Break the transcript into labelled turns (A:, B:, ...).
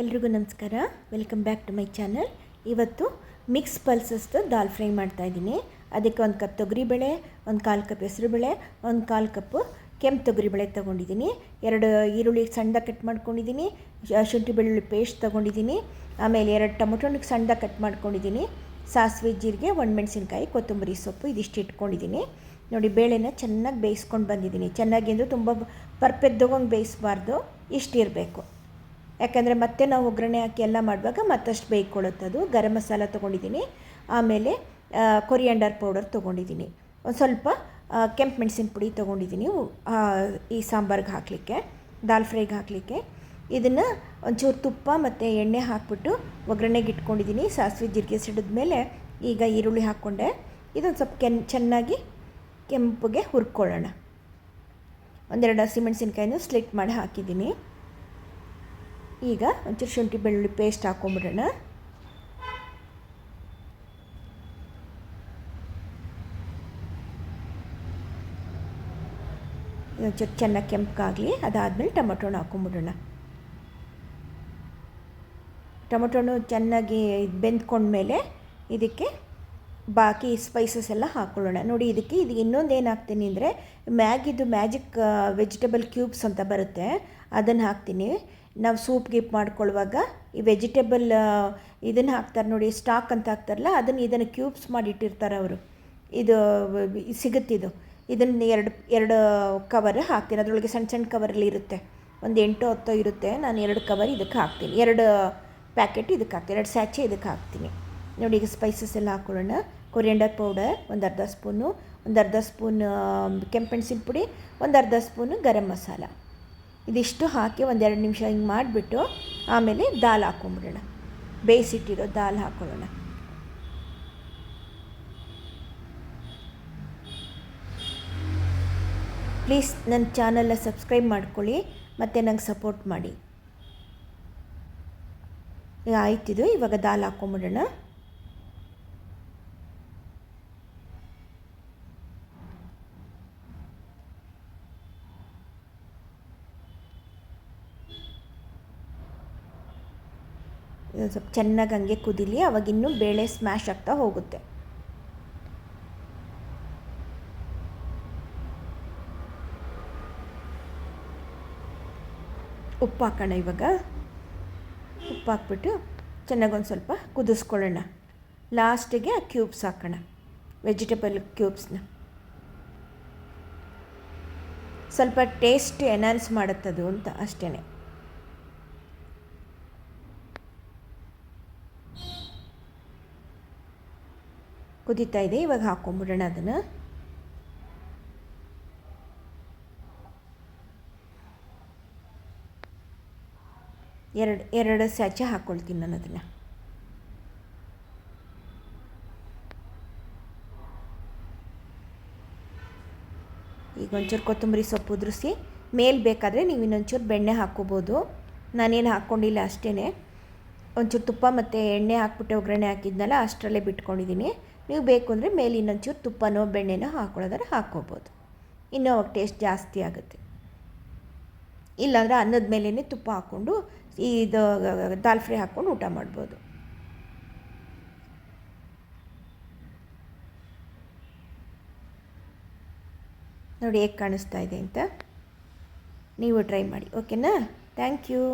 A: ಎಲ್ರಿಗೂ ನಮಸ್ಕಾರ. Welcome back to my channel ಇವತ್ತು ಮಿಕ್ಸ್ ಪಲ್ಸಸ್ದು ದಾಲ್ ಫ್ರೈ ಮಾಡ್ತಾಯಿದ್ದೀನಿ ಅದಕ್ಕೆ ಒಂದು ಕಪ್ ತೊಗರಿಬೇಳೆ ಒಂದು ಕಾಲು ಕಪ್ ಹೆಸರುಬೇಳೆ ಒಂದು ಕಾಲು ಕಪ್ಪು ಕೆಂಪು ತೊಗರಿಬೇಳೆ ತೊಗೊಂಡಿದ್ದೀನಿ. ಎರಡು ಈರುಳ್ಳಿ ಸಣ್ಣದಾಗಿ ಕಟ್ ಮಾಡ್ಕೊಂಡಿದ್ದೀನಿ. ಶುಂಠಿ ಬೆಳ್ಳುಳ್ಳಿ ಪೇಸ್ಟ್ ತೊಗೊಂಡಿದ್ದೀನಿ. ಆಮೇಲೆ ಎರಡು ಟೊಮೊಟೊ ಹಣ್ಣು ಸಣ್ಣದಾಗಿ ಕಟ್ ಮಾಡ್ಕೊಂಡಿದ್ದೀನಿ. ಸಾಸಿವೆ ಜೀರಿಗೆ, ಒಣಮೆಣಸಿನ್ಕಾಯಿ, ಕೊತ್ತಂಬರಿ ಸೊಪ್ಪು ಇದಿಷ್ಟು ಇಟ್ಕೊಂಡಿದ್ದೀನಿ. ನೋಡಿ, ಬೇಳೆನ ಚೆನ್ನಾಗಿ ಬೇಯಿಸ್ಕೊಂಡು ಬಂದಿದ್ದೀನಿ. ಚೆನ್ನಾಗಿ ಅಂದರೆ ತುಂಬ ಪರ್ಪೆದ್ದೋಗಂಗೆ ಬೇಯಿಸಬಾರ್ದು. ಇಷ್ಟಿರಬೇಕು ಯಾಕಂದರೆ ಮತ್ತೆ ನಾವು ಒಗ್ಗರಣೆ ಹಾಕಿ ಎಲ್ಲ ಮಾಡುವಾಗ ಮತ್ತಷ್ಟು ಬೇಯ್ಕೊಳ್ಳುತ್ತದು ಗರಂ ಮಸಾಲ ತೊಗೊಂಡಿದ್ದೀನಿ. ಆಮೇಲೆ ಕೊರಿಯಾಂಡರ್ ಪೌಡರ್ ತೊಗೊಂಡಿದ್ದೀನಿ. ಒಂದು ಸ್ವಲ್ಪ ಕೆಂಪು ಮೆಣಸಿನ ಪುಡಿ ತೊಗೊಂಡಿದ್ದೀನಿ. ಈ ಸಾಂಬಾರ್ಗೆ ಹಾಕಲಿಕ್ಕೆ, ದಾಲ್ ಫ್ರೈಗೆ ಹಾಕಲಿಕ್ಕೆ. ಇದನ್ನು ಒಂಚೂರು ತುಪ್ಪ ಮತ್ತು ಎಣ್ಣೆ ಹಾಕ್ಬಿಟ್ಟು ಒಗ್ಗರಣೆಗೆ ಇಟ್ಕೊಂಡಿದ್ದೀನಿ. ಸಾಸಿವೆ, ಜೀರಿಗೆ ಸಿಡಿದ ಮೇಲೆ ಈಗ ಈರುಳ್ಳಿ ಹಾಕ್ಕೊಂಡೆ. ಇದೊಂದು ಸ್ವಲ್ಪ ಕೆನ್, ಚೆನ್ನಾಗಿ ಕೆಂಪಗೆ ಹುರ್ಕೊಳ್ಳೋಣ. ಒಂದೆರಡು ಹಸಿಮೆಣಸಿನ್ಕಾಯಿನೂ ಸ್ಲಿಟ್ ಮಾಡಿ ಹಾಕಿದ್ದೀನಿ. ಈಗ ಒಂಚೂರು ಶುಂಠಿ ಬೆಳ್ಳುಳ್ಳಿ ಪೇಸ್ಟ್ ಹಾಕೊಂಬಿಡೋಣ. ಒಂಚೂರು ಚೆನ್ನಾಗಿ ಕೆಂಪಗಾಗಲಿ, ಅದಾದಮೇಲೆ ಟೊಮೊಟೊನ ಹಾಕೊಂಬಿಡೋಣ. ಟೊಮೊಟೊನು ಚೆನ್ನಾಗಿ ಬೆಂದ್ಕೊಂಡ್ಮೇಲೆ ಇದಕ್ಕೆ ಬಾಕಿ ಸ್ಪೈಸಸ್ ಎಲ್ಲ ಹಾಕ್ಕೊಳ್ಳೋಣ ನೋಡಿ, ಇದಕ್ಕೆ ಇದು ಇನ್ನೊಂದು ಏನು ಹಾಕ್ತೀನಿ ಅಂದರೆ ಮ್ಯಾಗಿದು ಮ್ಯಾಜಿಕ್ ವೆಜಿಟೇಬಲ್ ಕ್ಯೂಬ್ಸ್ ಅಂತ ಬರುತ್ತೆ. ಅದನ್ನು ಹಾಕ್ತೀನಿ. ನಾವು ಸೂಪ್ ಗಿಪ್ ಮಾಡ್ಕೊಳ್ಳುವಾಗ ಈ ವೆಜಿಟೇಬಲ್ ಇದನ್ನು ಹಾಕ್ತಾರೆ ನೋಡಿ, ಸ್ಟಾಕ್ ಅಂತ ಹಾಕ್ತಾರಲ್ಲ, ಅದನ್ನು ಇದನ್ನು ಕ್ಯೂಬ್ಸ್ ಮಾಡಿ ಇಟ್ಟಿರ್ತಾರೆ ಅವರು. ಇದು ಸಿಗುತ್ತಿದು ಇದನ್ನು ಎರಡು ಎರಡು ಕವರ್ ಹಾಕ್ತೀನಿ. ಅದರೊಳಗೆ ಸಣ್ಣ ಸಣ್ಣ ಕವರಲ್ಲಿ ಇರುತ್ತೆ. ಒಂದು ಎಂಟು ಹತ್ತೋ ಇರುತ್ತೆ. ನಾನು ಎರಡು ಕವರ್ ಇದಕ್ಕೆ ಹಾಕ್ತೀನಿ. ಎರಡು ಪ್ಯಾಕೆಟ್ ಇದಕ್ಕೆ ಹಾಕ್ತೀನಿ. ಎರಡು ಸ್ಯಾಚೆ ಇದಕ್ಕೆ ಹಾಕ್ತೀನಿ. ನೋಡಿ, ಈಗ ಸ್ಪೈಸಸ್ ಎಲ್ಲ ಹಾಕೊಳ್ಳೋಣ. ಕೊರಿಯಂಡರ್ ಪೌಡರ್ ಒಂದು ಅರ್ಧ ಸ್ಪೂನು. ಒಂದು ಅರ್ಧ ಸ್ಪೂನ್ ಕೆಂಪೆಣ್ಸಿನ ಪುಡಿ. ಒಂದು ಅರ್ಧ ಸ್ಪೂನು ಗರಂ ಮಸಾಲ. ಇದಿಷ್ಟು ಹಾಕಿ ಒಂದೆರಡು ನಿಮಿಷ ಹಿಂಗೆ ಮಾಡಿಬಿಟ್ಟು ಆಮೇಲೆ ದಾಲ್ ಹಾಕೊಂಬಿಡೋಣ. ಬೇಯಿಸಿಟ್ಟಿರೋ ದಾಲ್ ಹಾಕೊಳ್ಳೋಣ. ಪ್ಲೀಸ್ ನನ್ನ ಚಾನಲ್ನ ಸಬ್ಸ್ಕ್ರೈಬ್ ಮಾಡ್ಕೊಳ್ಳಿ, ಮತ್ತು ನಂಗೆ ಸಪೋರ್ಟ್ ಮಾಡಿ. ಆಯ್ತಿದು, ಇವಾಗ ದಾಲ್ ಹಾಕೊಂಬಿಡೋಣ. ಸ್ವಲ್ಪ ಚೆನ್ನಾಗಿ ಹಂಗೆ ಕುದಿಲಿ, ಅವಾಗ ಇನ್ನೂ ಬೇಳೆ ಸ್ಮ್ಯಾಶ್ ಆಗ್ತಾ ಹೋಗುತ್ತೆ. ಉಪ್ಪು ಹಾಕೋಣ ಇವಾಗ. ಉಪ್ಪು ಹಾಕ್ಬಿಟ್ಟು ಚೆನ್ನಾಗಿ ಒಂದು ಸ್ವಲ್ಪ ಕುದಿಸ್ಕೊಳ್ಳೋಣ. ಲಾಸ್ಟಿಗೆ ಆ ಕ್ಯೂಬ್ಸ್ ಹಾಕೋಣ ವೆಜಿಟೇಬಲ್ ಕ್ಯೂಬ್ಸ್ನ ಸ್ವಲ್ಪ ಟೇಸ್ಟ್ ಎನ್ಹಾನ್ಸ್ ಮಾಡುತ್ತದು ಅಂತ ಅಷ್ಟೇ ಕುದೀತಾ ಇದೆ, ಇವಾಗ ಹಾಕ್ಕೊಂಬಿಡೋಣ ಅದನ್ನು. ಎರಡು ಎರಡು ಸ್ಯಾಚೆ ಹಾಕ್ಕೊಳ್ತೀನಿ ನಾನು ಅದನ್ನು. ಈಗ ಒಂಚೂರು ಕೊತ್ತಂಬರಿ ಸೊಪ್ಪು ಉದುರಿಸಿ, ಮೇಲೆ ಬೇಕಾದರೆ ನೀವು ಇನ್ನೊಂಚೂರು ಬೆಣ್ಣೆ ಹಾಕ್ಕೋಬೋದು ನಾನೇನು ಹಾಕ್ಕೊಂಡಿಲ್ಲ ಅಷ್ಟೇ ಒಂಚೂರು ತುಪ್ಪ ಮತ್ತು ಎಣ್ಣೆ ಹಾಕ್ಬಿಟ್ಟು ಒಗ್ಗರಣೆ ಹಾಕಿದ್ನಲ್ಲ, ಅಷ್ಟರಲ್ಲೇ ಬಿಟ್ಕೊಂಡಿದ್ದೀನಿ ನೀವು ಬೇಕು ಅಂದರೆ ಮೇಲೆ ಇನ್ನೊಂಚೂರು ತುಪ್ಪನೋ, ಬೆಣ್ಣೆನೋ ಹಾಕೊಳ್ಳೋದಾದ್ರೆ ಹಾಕ್ಕೋಬೋದು. ಇನ್ನೂ ಟೇಸ್ಟ್ ಜಾಸ್ತಿ ಆಗುತ್ತೆ. ಇಲ್ಲಾಂದರೆ ಅನ್ನದ ಮೇಲೇ ತುಪ್ಪ ಹಾಕ್ಕೊಂಡು, ಇದು ದಾಲ್ ಫ್ರೈ ಹಾಕ್ಕೊಂಡು ಊಟ ಮಾಡ್ಬೋದು. ನೋಡಿ ಹೇಗೆ ಕಾಣಿಸ್ತಾ ಇದೆ ಅಂತ. ನೀವು ಟ್ರೈ ಮಾಡಿ, ಓಕೆನಾ? Thank you.